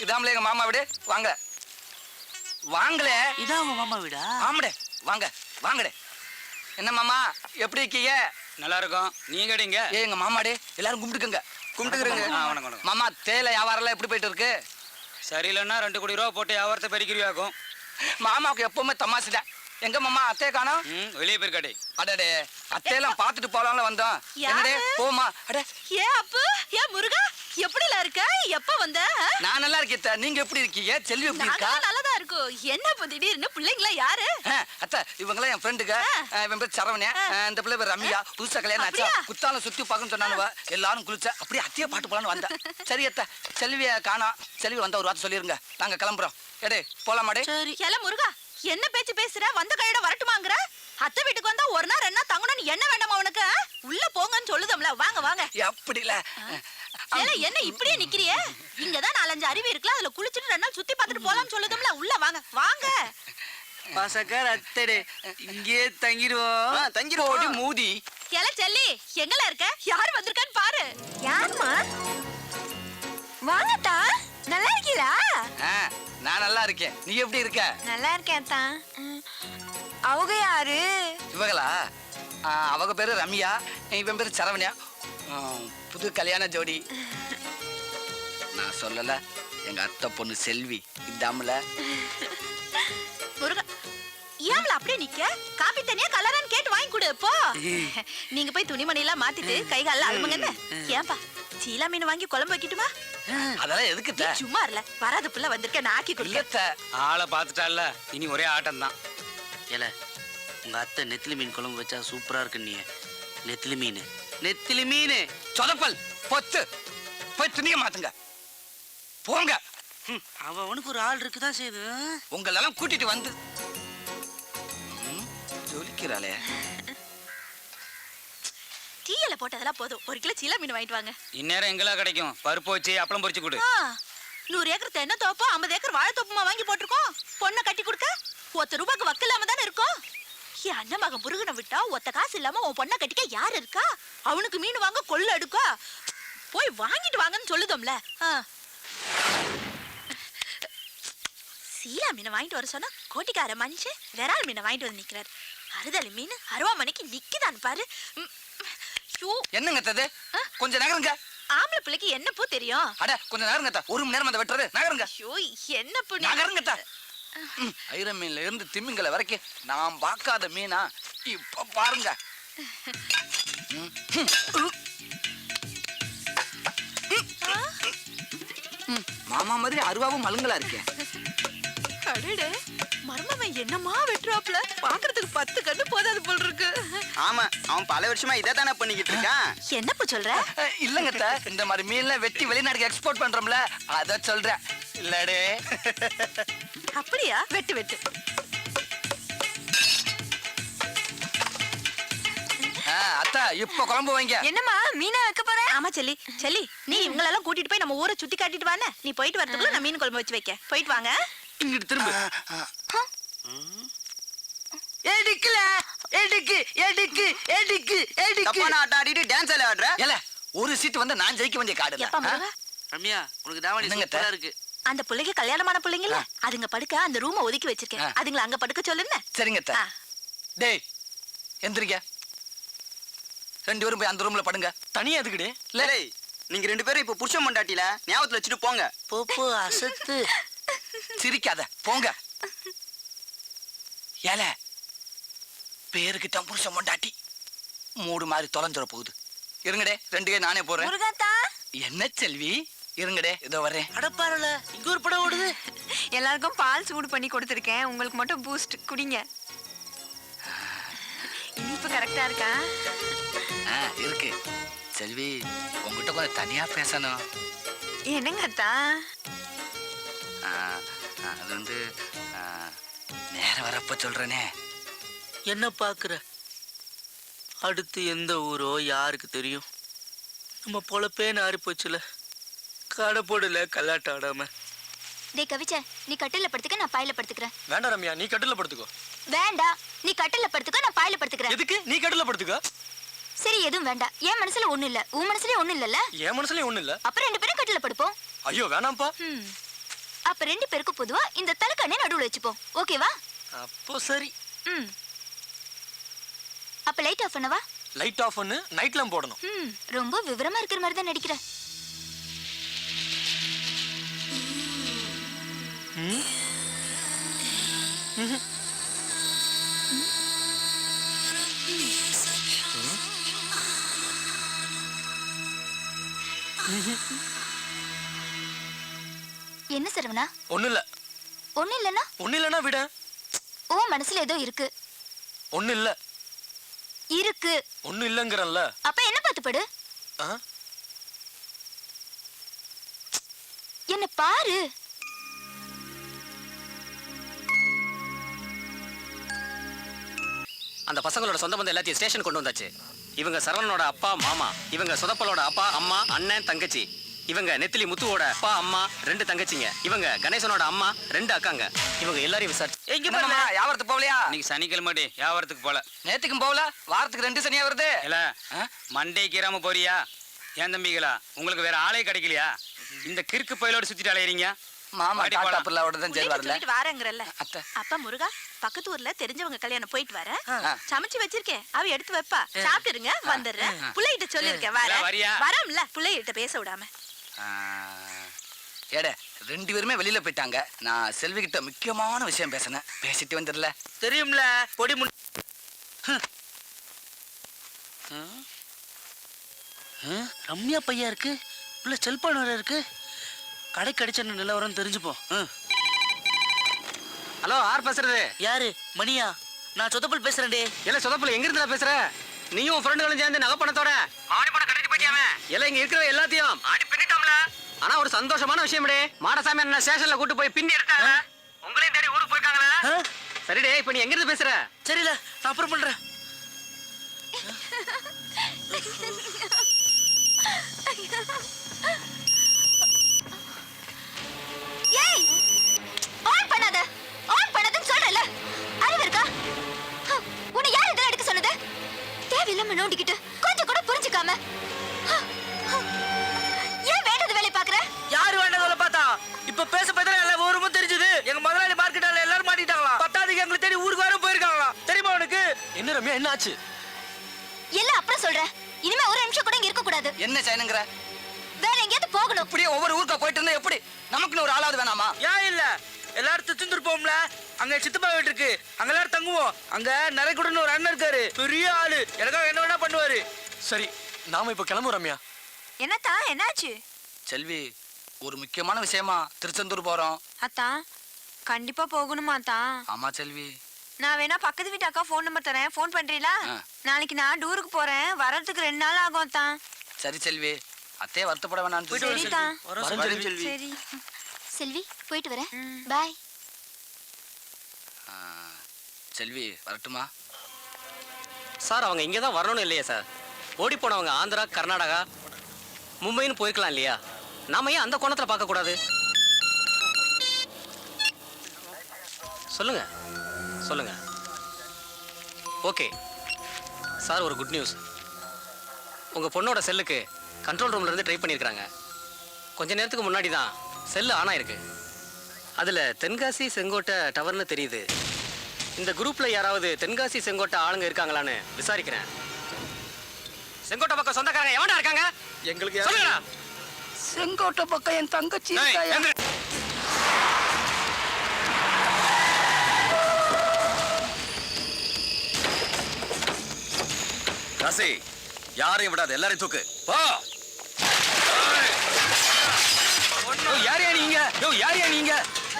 இதாமலே எங்க மாமா வீடு? வாங்க. வாங்களே. இதான் உங்க மாமா வீடா? ஆமாடே வாங்க. வாங்கடே. என்ன மாமா? எப்படி இருக்கீங்க? நல்லா இருக்கும் நீங்க எடிங்க ஏ எங்க மாமாடே. எல்லாரும் கும்பிட்டுக்குங்க. கும்பிட்டுக்கிறேங்க? ஆ, வணக்கம், வணக்கம். மாமா தேயிலை வியாபாரம் எப்படி போயிட்டு இருக்கு சரியில்லைன்னா ரெண்டு கோடி ரூபா போட்டு வியாபாரத்தை பெருக்கிறியாக்கும் மாமாவுக்கு எப்பவுமே தமாசுதான் எங்க மாமா அத்தையை காணோம்? ம் வெளியே போயிருக்காடே அடடே. அத்தையெல்லாம் பார்த்துட்டு போலாம்ல வந்தோம். என்னடே? போமா அடே. ஏ அப்பு? ஏ முருகா? எப்படில இருக்க? எப்ப வந்த? நான் நல்லா இருக்கேன். நீங்க எப்படி இருக்கீங்க? செல்வி எப்படி இருக்கா? நல்லதா இருக்கோம். என்ன இப்ப திடீர்னு? பிள்ளைங்களா யாரு? அத்தை இவங்களாம் என் ஃப்ரெண்டுங்க. இவன் பேர் சரவணன். ஆ, இந்த பிள்ளை பேர் ரம்யா. புதுசா கல்யாணம் ஆச்சா? குத்தாலம் சுத்தி பார்க்கணும்னு சொன்னானுவ. எல்லாரும் குளிச்சா அப்படியே அத்தைய பாட்டு போலான்னு வந்தேன் சரி அத்தை. செல்விய காணோம் செல்வி வந்த ஒரு வார்த்தை சொல்லிருங்க. நாங்க கிளம்புறோம். எடே போலாமாடே சரி. ஏல முருகா. என்ன பேச்சு பேசுற? வந்த கையோட வரட்டுமாங்கற? அத்தை வீட்டுக்கு வந்தா ஒரு நாள் நாள் தங்கணும்னு என்ன வேண்டாமா உனக்கு? உள்ள போங்கன்னு சொல்லுதம்ல. வாங்க வாங்க. அப்படி இல்ல ஏல என்ன இப்படியே நிக்கிறியே? இங்கதான் நாலஞ்சு அருவி இருக்குல்ல அதுல குளிச்சுட்டு ரெண்டு நாள் சுத்தி பார்த்துட்டு போலாம்னு சொல்லுதம்ல. உள்ள வாங்க வாங்க. பாசக்கார அத்தடே இங்கே தங்கிடுவோம். ஓடி மூதி. ஏல செல்லி எங்கல இருக்க? யார் வந்திருக்கான்னு பாரு. யாருமா வாங்கத்தா நல்லா இருக்கீங்களா? ஆ, நான் நல்லா இருக்கேன். நீ எப்படி இருக்க? நல்லா இருக்கேன் தான் அவங்க யாரு? இவங்களா? அவங்க பேரு ரம்யா. இவன் பேரு சரவணியா. புது கல்யாண ஜோடி. நான் சொல்லல எங்க அத்தை பொண்ணு செல்வி. இதாமல முருகா ஏம்ல அப்படியே நிக்க? காபி தனியா கலரான்னு கேட்டு வாங்கி கொடு போ. நீங்க போய் துணிமணி எல்லாம் மாத்திட்டு கை கால அழுமுங்கன்னு ஏன்பா சீலா மீன் வாங்கி குழம்பு வைக்கட்டுமா? அதெல்லாம் எதுக்கு சும்மா இல்ல வராத புள்ள வந்திருக்க நான் ஆக்கி கொடுக்க. ஆளை பார்த்துட்டால இனி ஒரே ஆட்டம் தான் ஏல உங்க அத்தை நெத்திலி மீன் குழம்பு வச்சா சூப்பரா இருக்கு நீ நெத்திலி மீன். நெத்திலி மீன். சொதப்பல். பொத்து. போய் துணிய மாத்துங்க. போங்க. அவனுக்கு ஒரு ஆள் இருக்குதான் செய்யுது உங்களெல்லாம் கூட்டிட்டு வந்து. ஜொலிக்கிறாளே. டீயல போட்டதெல்லாம் போதும். ஒரு கிலோ சீலா மீன் வாங்கிட்டு வாங்க. இந்நேரம் எங்கெல்லாம் கிடைக்கும்? பருப்பு வச்சு அப்பளம் பொரிச்சு கொடு. நூறு ஏக்கர் தென்னை தோப்போ ஐம்பது ஏக்கர் வாழை தோப்புமா வாங்கி போட்டிருக்கோம். பொண்ணை கட்டி கொடுக்க ஒத்த ரூபாய்க்கு வக்கு இல்லாம தானே இருக்கும்? என் அண்ணன் மகன் முருகனை விட்டா ஒத்த காசு இல்லாம உன் பொண்ணை கட்டிக்க யார் இருக்கா? அவனுக்கு மீன் வாங்க கொள்ள எடுக்கா போய் வாங்கிட்டு வாங்கன்னு சொல்லுதோம்ல. சீலா மீனை வாங்கிட்டு வர சொன்னா கோட்டிக்கார மனுஷன் விரால் மீனை வாங்கிட்டு வந்து நிக்கிறாரு. அறுதலி மீன் அருவாமனைக்கு நிக்குதான் பாரு. என்னங்க தது கொஞ்சம் நகருங்க. ஆம்பளை பிள்ளைக்கு என்ன பூ தெரியும்? அட கொஞ்சம் நகருங்க. ஒரு மணி நேரம் அதை வெட்டுறது. நகருங்க. ஐயோ என்ன பூ நகருங்க? ஐர மீன்ல இருந்து திமிங்கல வரைக்கும் நான் பார்க்காத மீனா இப்ப பாருங்க. மாமா மாதிரி அருவாவும் மலுங்களா இருக்கேன் அடடே மர்மவன் என்னமா வெட்டுறாப்ல பாக்குறதுக்கு பத்து கண்ணு போதாது போல் இருக்கு. ஆமா அவன் பல வருஷமா இதை தானே பண்ணிக்கிட்டு இருக்கான். என்னப்பா சொல்ற? இல்லங்க. இந்த மாதிரி மீன்லாம் வெட்டி வெளிநாட்டுக்கு எக்ஸ்போர்ட் பண்றோம்ல அத சொல்றேன். இல்லடே. அப்படியா? வெட்டு வெட்டு. அத்தா இப்ப குழம்பு வைங்க. என்னம்மா மீனா வைக்க போற? ஆமா செல்லி. செல்லி நீ இவங்களெல்லாம் கூட்டிட்டு போய் நம்ம ஊரை சுத்தி காட்டிட்டு வானே. நீ போயிட்டு வரதுக்குள்ள நான் மீன் குழம்பு வச்சு வைக்க. போயிட்டு வாங்க. இங்கிட்டு திரும்ப. எடுக்கல எடுக்கு எடுக்கு எடுக்கு எடுக்கு தப்பான ஆட்டம் ஆடிட்டு டான்ஸ் ஆடுற? ஏல ஒரு சீட் வந்து நான் ஜெயிக்க வேண்டிய ரம்யா உனக்கு தாவணி? சூப்பரா இருக்கு. அந்த பிள்ளைக்கு கல்யாணமான பிள்ளைங்கல்ல? அதுங்க படுக்க அந்த ரூமை ஒதுக்கி வச்சிருக்கேன். அதுங்களை அங்க படுக்க சொல்லுன்னு? சரிங்க. டேய் எந்திரிக்க ரெண்டு பேரும் போய் அந்த ரூம்ல படுங்க. தனியா எதுக்குடே? இல்ல நீங்க ரெண்டு பேரும் இப்ப புருஷன் பொண்டாட்டில ஞாபகத்துல வச்சுட்டு போங்க. போ போ அசத்து. சிரிக்காத போங்க. ஏல பேருக்கு தான் புருஷன் மொண்டாட்டி மூடு மாதிரி தொலைஞ்சிட போகுது இருங்கடே ரெண்டு நானே போறேன். என்ன செல்வி? இருங்கடே இதோ வரேன் அடப்பாருல இங்க ஒரு படம் ஓடுது. எல்லாருக்கும் பால் சூடு பண்ணி கொடுத்துருக்கேன். உங்களுக்கு மட்டும் பூஸ்ட் குடிங்க. இனிப்பு கரெக்டா இருக்கா? ஆ, இருக்கு. செல்வி உங்ககிட்ட கொஞ்சம் தனியா பேசணும். என்னங்க அத்தா? ஆ, ஆ, அது வந்து ஆ, நேரம் வரப்ப சொல்றேனே. என்ன பாக்குற அடுத்து எந்த ஊரோ யாருக்கு தெரியும்? நம்ம பொழப்பே நாரி போச்சுல கடை போடல கல்லாட்டம் ஆடாம. டேய் கவிச்ச நீ கட்டில படுத்துக்க நான் பாயில படுத்துக்கிறேன். வேண்டாம் ரம்யா நீ கட்டில படுத்துக்கோ. வேண்டாம் நீ கட்டில படுத்துக்க நான் பாயில படுத்துக்கிறேன். எதுக்கு? நீ கட்டில படுத்துக்கோ. சரி எதுவும் வேண்டாம் என் மனசுல ஒண்ணு இல்ல. உன் மனசுலயும் ஒண்ணு இல்லல்ல? என் மனசுலயும் ஒண்ணு இல்ல. அப்புறம் ரெண்டு பேரும் கட்டில படுப்போம். ஐயோ வேணாம்ப்பா. அப்ப ரெண்டு பேருக்கும் பொதுவா இந்த தலைக்கண்ணை நடுவுல வச்சுப்போம். ஓகேவா? அப்போ சரி. ம் அப்ப லைட் ஆஃப் பண்ணவா? லைட் ஆஃப் பண்ணு நைட் லேம்ப் போடணும். ம் ரொம்ப விவரமா இருக்கிற மாதிரி தான் நடிக்கிற. சரவணா ஒண்ணு இல்ல ஒண்ணு இல்லனா ஒண்ணு இல்லைன்னா விட. ஓ மனசுல ஏதோ இருக்கு. ஒண்ணு இல்ல இருக்கு. ஒண்ணு இல்லைங்கிறல்ல அப்ப என்ன பார்த்து படு? என்ன பாரு. அந்த பசங்களோட சொந்த பந்தம் எல்லாத்தையும் ஸ்டேஷன் கொண்டு வந்தாச்சு. இவங்க சரவணனோட அப்பா மாமா. இவங்க சுதப்பலோட அப்பா அம்மா அண்ணன் தங்கச்சி. இவங்க நெத்திலி முத்துவோட அப்பா அம்மா ரெண்டு தங்கச்சிங்க. இவங்க கணேசனோட அம்மா ரெண்டு அக்காங்க. இவங்க எல்லாரையும் விசாரிச்சு எங்க பாருங்க வியாபாரத்துக்கு போகலையா? இன்னைக்கு சனிக்கிழமை டி வியாபாரத்துக்கு போல? நேத்துக்கும் போகல. வாரத்துக்கு ரெண்டு சனியா வருது? இல்ல? மண்டே கீராம போறியா? ஏன் தம்பிகளா? உங்களுக்கு வேற ஆளே கிடைக்கலையா? இந்த கிறுக்கு பயிலோட சுத்திட்டு அலையறீங்க. மாமா டாட்டா. பிள்ளையோட தான் சரி புள்ளைகிட்ட வரல சொல்லிட்டு வாரேங்கிறல்ல. அத்தை. அப்பா முருகா பக்கத்து ஊர்ல தெரிஞ்சவங்க கல்யாணம் போயிட்டு வரேன் ஆ. சமைச்சு வச்சிருக்கேன். அவ எடுத்து வைப்பா. சாப்பிட்டுருங்க வந்துடுறேன். புள்ளைகிட்ட சொல்லிருக்கேன் வரியா? வரம்ல. புள்ளைகிட்ட பேச விடாம. ஏடே ரெண்டு பேருமே வெளியில போயிட்டாங்க. நான் செல்வி கிட்ட முக்கியமான விஷயம் பேசினேன். பேசிட்டு வந்துடல. தெரியும்ல பொடி முன் ரம்யா பையா இருக்கு? உள்ள செல்பான் வேற இருக்கு. கடை கடிச்ச நிலவரம் தெரிஞ்சுப்போம். ஹலோ யார் பேசுறது? யாரு? மணியா? நான் சொதப்பல் பேசுறேன்டே. இல்ல சொதப்பல எங்க இருந்தா பேசுற? நீயும் உன் ஃப்ரெண்டுகளும் சேர்ந்து நகை பணத்தோட ஆடி பணம் கட்டிட்டு போயிட்டியாமே? எல்லாம் இங்க இருக்கிற எல்லாத்தையும் ஆடி ஆனா ஒரு சந்தோஷமான விஷயம் மாடசாமி என்ன ஸ்டேஷன்ல கூட்டு போய் பின்னி எடுத்தாங்க. உங்களையும் தேடி ஊருக்கு போயிருக்காங்களே? சரிடே இப்ப நீ எங்க இருந்து பேசுற? சரில நான் அப்புறம் பண்றேன். ஏய் ஆன் பண்ணாத. ஆன் பண்ணாதன்னு சொல்றல அறிவு இருக்கா? ஹ, உன்னை யார் இதெல்லாம் எடுக்க சொன்னது? தேவையில்லாம நோண்டிக்கிட்டு. என்ன ரம்யா என்ன ஆச்சு எல்லாம் அப்புறம் சொல்றேன். இனிமே ஒரு நிமிஷம் கூட இங்க இருக்க கூடாது. என்ன செய்யணுங்கிற வேற எங்கேயாவது போகணும். இப்படியே ஒவ்வொரு ஊருக்கா போயிட்டு இருந்தா எப்படி? நமக்குன்னு ஒரு ஆளாவது வேணாமா? ஏன் இல்ல? எல்லாரும் திருச்செந்தூர் அங்க சித்தப்பா வீட்டு இருக்கு. அங்க எல்லாரும் தங்குவோம். அங்க நரைக்குடன்னு ஒரு அண்ணன் இருக்காரு. பெரிய ஆளு. எனக்காக என்ன வேணா பண்ணுவாரு. சரி நாம இப்ப கிளம்புறோம் ரம்யா. என்னத்தா என்னாச்சு? செல்வி ஒரு முக்கியமான விஷயமா திருச்செந்தூர் போறோம். அத்தான் கண்டிப்பா போகணுமாத்தா. ஆமா செல்வி. நான் வேணா பக்கத்து வீட்டு அக்கா ஃபோன் நம்பர் தரேன். ஃபோன் பண்றீங்களா? ஆ. நாளைக்கு நான் டூருக்கு போறேன். வரதுக்கு ரெண்டு நாள் ஆகும் அத்தான் சரி செல்வி. அத்தையே வருத்தப்பட வேணாம் சரிதா வரேன் செல்வி. சரி. செல்வி போயிட்டு வரேன். ம். பாய். செல்வி வரட்டுமா? சார் அவங்க இங்க தான் வரணும்னு இல்லையா சார். ஓடி போனவங்க ஆந்திரா கர்நாடகா மும்பைன்னு போயிருக்கலாம் இல்லையா? நாம ஏன் அந்த கோணத்துல பார்க்க கூடாது சொல்லுங்க. சொல்லுங்க. ஓகே சார் ஒரு குட் நியூஸ் உங்க பொண்ணோட செல்லுக்கு கண்ட்ரோல் ரூம்ல இருந்து ட்ரை பண்ணியிருக்காங்க கொஞ்ச நேரத்துக்கு முன்னாடி தான் செல்லு ஆன் ஆயிருக்கு. அதுல தென்காசி செங்கோட்டை டவர்னு தெரியுது. இந்த குரூப்ல யாராவது தென்காசி செங்கோட்டை ஆளுங்க இருக்காங்களான்னு விசாரிக்கிறேன். செங்கோட்டை பக்கம் சொந்தக்காரங்க எவனா இருக்காங்க? எங்களுக்கு செங்கோட்டை பக்கம் என் தங்கச்சி காசி யாரையும் விடாத எல்லாரையும் தூக்கு. போ. யோ, யாரையா நீங்க? யோ யாரையா நீங்க?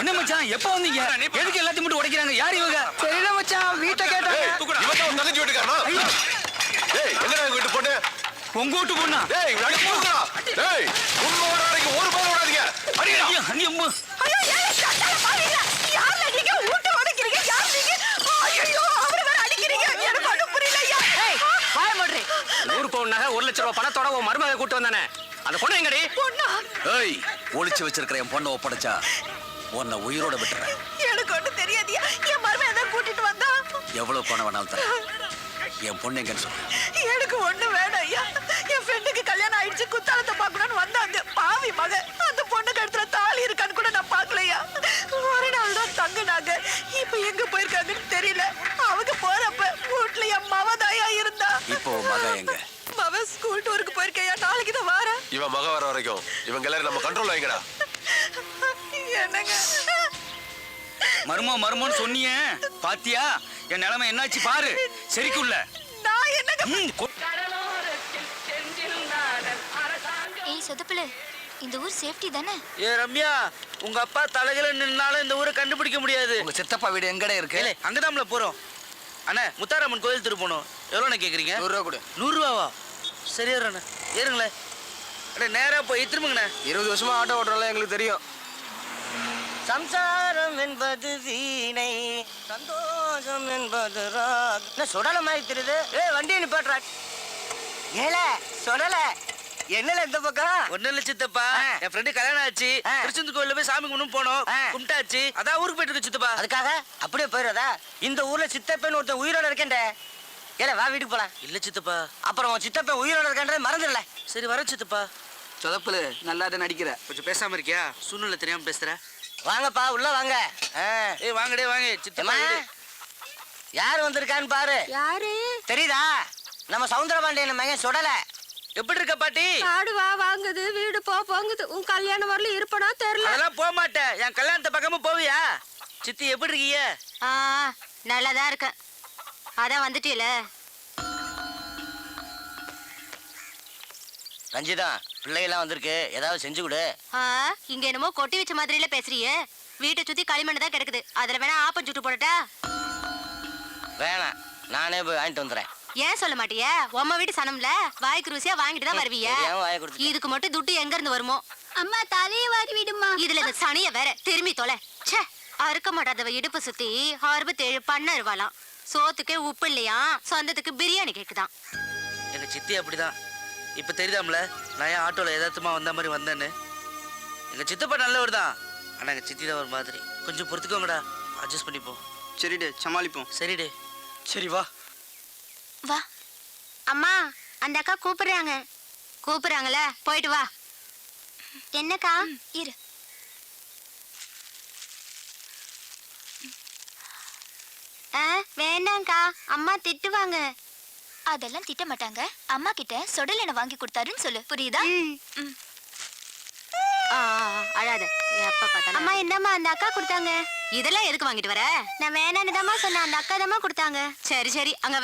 என்ன மச்சான் எப்ப வந்தீங்க? எதுக்கு எல்லாத்தையும் மட்டும் உடைக்கிறாங்க? யார் இவங்க? தெரியல மச்சான் வீட்டை கேட்டாங்க. இவன் உன் தங்கச்சி வீட்டுக்காரனா? டேய் எங்கடா வீட்டு பொண்ணு? உங்க வீட்டு பொண்ணா? டேய் இவன் அடி. போடுறா டேய் வரைக்கும் ஒரு பேர் விடாதீங்க. அடிடா. அம்மா. ஐயோ ஏன் சட்டால பாருங்க யார் நீங்க ஊட்ட உடைக்கிறீங்க யார் நீங்க ஐயோ அவரை வேற அடிக்கிறீங்க எனக்கு ஒண்ணும் புரியல ஐயா வாய மாட்றே பவுன் நகை ஒரு லட்ச ரூபாய் பணத்தோட உன் மருமக கூட்டு வந்தானே. அந்த பொண்ணு எங்கடி பொண்ணா? ஏய் ஒளிச்சு வச்சிருக்கிற என் பொண்ணை ஒப்படைச்சா உன்னை உயிரோட விட்டுறேன். எனக்கு ஒண்ணும் தெரியாதியா? என் மருமகன் தான் கூட்டிட்டு வந்தா? எவ்வளவு பணம் வேணாலும் தரேன். என் பொண்ணு எங்கன்னு சொல்லு. எனக்கு ஒண்ணு வேணாம் ஐயா. என் ஃப்ரெண்டுக்கு கல்யாணம் ஆயிடுச்சு குத்தாலத்தை பார்க்கணும்னு வந்தாங்க பாவி மகன். அந்த பொண்ணு கழுத்துல தாலி இருக்கான்னு கூட நான் பார்க்கலையா? வரைக்கும். இவங்க எல்லாரும் நம்ம கண்ட்ரோல் வைங்கடா என்னங்க? மருமோ மருமோன்னு சொன்னியே. பாத்தியா? என் நிலைமை என்னாச்சு பாரு. சரிக்குள்ள. ஏய் சொதப்பல. இந்த ஊர் சேஃப்டி தானே? ஏ ரம்யா உங்க அப்பா தலைகளை நின்னாலும் இந்த ஊரை கண்டுபிடிக்க முடியாது. உங்க சித்தப்பா வீடு எங்கடே இருக்கு? ஏலே அங்கதான்ல போறோம். அண்ணா முத்தாரம்மன் கோயில் திரு போகணும் எவ்வளோண்ணே கேட்குறீங்க நூறு ரூபா கொடு. நூறுரூவாவா? சரி ஏறுண்ணே ஏறுங்களேன். அண்ணே நேராக போய் திரும்புங்கண்ணே. இருபது வருஷமா ஆட்டோ ஓட்டுறோம்ல எங்களுக்கு தெரியும். சம்சாரம் என்பது வீணை சந்தோஷம் என்பது ராக். என்ன சுடல மாதிரி தெரியுது? ஏ வண்டியை நிப்பாட்றா ஏல சுடல. என்னல இந்த பக்கம்? ஒண்ணு இல்ல சித்தப்பா. என் ஃப்ரெண்டு கல்யாணம் ஆச்சு. திருச்செந்தூர் கோயில்ல போய் சாமி கும்பிட்டு போனோம். கும்பிட்டாச்சு. அதான் ஊருக்கு போயிட்டு இருக்கு சித்தப்பா. அதுக்காக? அப்படியே போயிடுறதா இந்த ஊர்ல சித்தப்பன் ஒருத்தன் உயிரோட இருக்கேன்டே. ஏல வா வீட்டுக்கு போலாம். இல்ல சித்தப்பா. அப்புறம் உன் சித்தப்பன் உயிரோட இருக்கன்றதை மறந்துடல. சரி வர சித்தப்பா. சொதப்புல நல்லா தான் நடிக்கிற? கொஞ்சம் பேசாம இருக்கியா? சூழ்நிலை தெரியாம பேசுற. வாங்கப்பா உள்ள வாங்க. ஏய் வாங்கடே வாங்க. சித்தப்பா. யார் வந்திருக்கான்னு பாரு. யாரு? தெரியுதா? நம்ம சவுந்தரபாண்டியன் மகன் சுடல. எப்படி இருக்க பாட்டி? காடு வா வாங்குது வீடு போ போங்குது. உன் கல்யாணம் வரல இருப்பனா தெரியல. அதெல்லாம் போக மாட்டேன். என் கல்யாணத்தை பக்கமும் போவியா? சித்தி எப்படி இருக்கீங்க? ஆ நல்லாதான் இருக்க அதான் வந்துட்டீல. ரஞ்சிதா பிள்ளைகள்லாம் வந்திருக்கு. ஏதாவது செஞ்சு கொடு. இங்க என்னமோ கொட்டி வச்ச மாதிரில பேசுறியே. வீட்டை சுத்தி களிமண் தான் கிடக்குது. அதுல வேணா ஆப்பம் சுட்டு போடட்டா? வேணாம். நானே போய் வாங்கிட்டு வந்துடுறேன் ஏன் சொல்ல மாட்டிய? உம்ம வீட்டு சனம்ல வாய்க்கு ருசியா வாங்கிட்டு தான் வருவீங்க தெரியாம வாயை கொடுத்துட்டேன். இதுக்கு மட்டும் துட்டு எங்க இருந்து வருமோ? அம்மா தலைய வாரி விடுமா இதுல இந்த சனிய வேற திரும்பி தொலை. ச்சே. அறுக்க மாட்டாதவ இடுப்பு சுத்தி அறுபத்தேழு பண்ண இருவாளாம் சோத்துக்கே உப்பு இல்லையா? சொந்தத்துக்கு பிரியாணி கேக்குதான். எங்க சித்தி அப்படிதான். இப்ப தெரியுதாம்ல நான் ஏன் ஆட்டோல எதார்த்தமா வந்த மாதிரி வந்தேன்னு? எங்க சித்தப்பா நல்லவர் தான் ஆனா எங்க சித்தி தான் ஒரு மாதிரி. கொஞ்சம் பொறுத்துக்கோங்கடா. அட்ஜஸ்ட் பண்ணிப்போம். சரிடே சமாளிப்போம். சரிடே. சரி வா. வா. அம்மா அந்த அக்கா கூப்பிடுறாங்க. கூப்பிடுறாங்கல்ல போயிட்டு வா. என்னக்கா? இரு. வேண்டாம்க்கா அம்மா திட்டுவாங்க. அதெல்லாம் திட்ட மாட்டாங்க. அம்மா கிட்ட சொடல் என்ன வாங்கி கொடுத்தாருன்னு சொல்லு. புரியுதா? அழாத. அம்மா என்னம்மா அந்த அக்கா கொடுத்தாங்க? இதெல்லாம் எதுக்கு வாங்கிட்டு வர? நான் வேணான்னு சொன்னேன். அந்த அக்கா தாம்மா கொடுத்தாங்க. சரி சரி. அங்க வை.